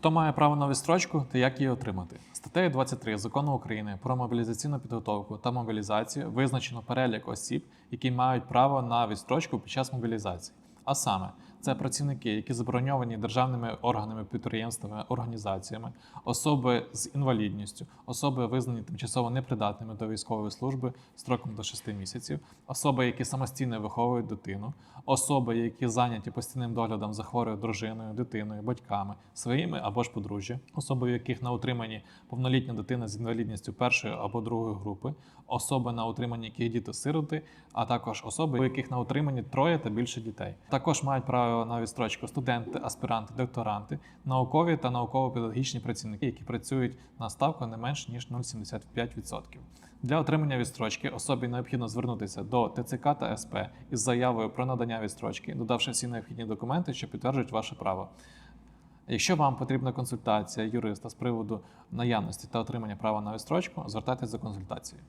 Хто має право на відстрочку та як її отримати? Статтею 23 Закону України про мобілізаційну підготовку та мобілізацію визначено перелік осіб, які мають право на відстрочку під час мобілізації. А саме, це працівники, які заброньовані державними органами, підприємствами, організаціями, особи з інвалідністю, особи визнані тимчасово непридатними до військової служби строком до 6 місяців, особи, які самостійно виховують дитину, особи, які зайняті постійним доглядом за хворою дружиною, дитиною, батьками, своїми або ж подружжя, особи, у яких на утриманні повнолітня дитина з інвалідністю першої або другої групи, особи на утриманні, яких діти-сироти, а також особи, у яких на утриманні троє та більше дітей. Також мають право на відстрочку студенти, аспіранти, докторанти, наукові та науково-педагогічні працівники, які працюють на ставку не менш ніж 0,75%. Для отримання відстрочки особі необхідно звернутися до ТЦК та СП із заявою про надання відстрочки, додавши всі необхідні документи, що підтверджують ваше право. Якщо вам потрібна консультація юриста з приводу наявності та отримання права на відстрочку, звертайтеся за консультацією.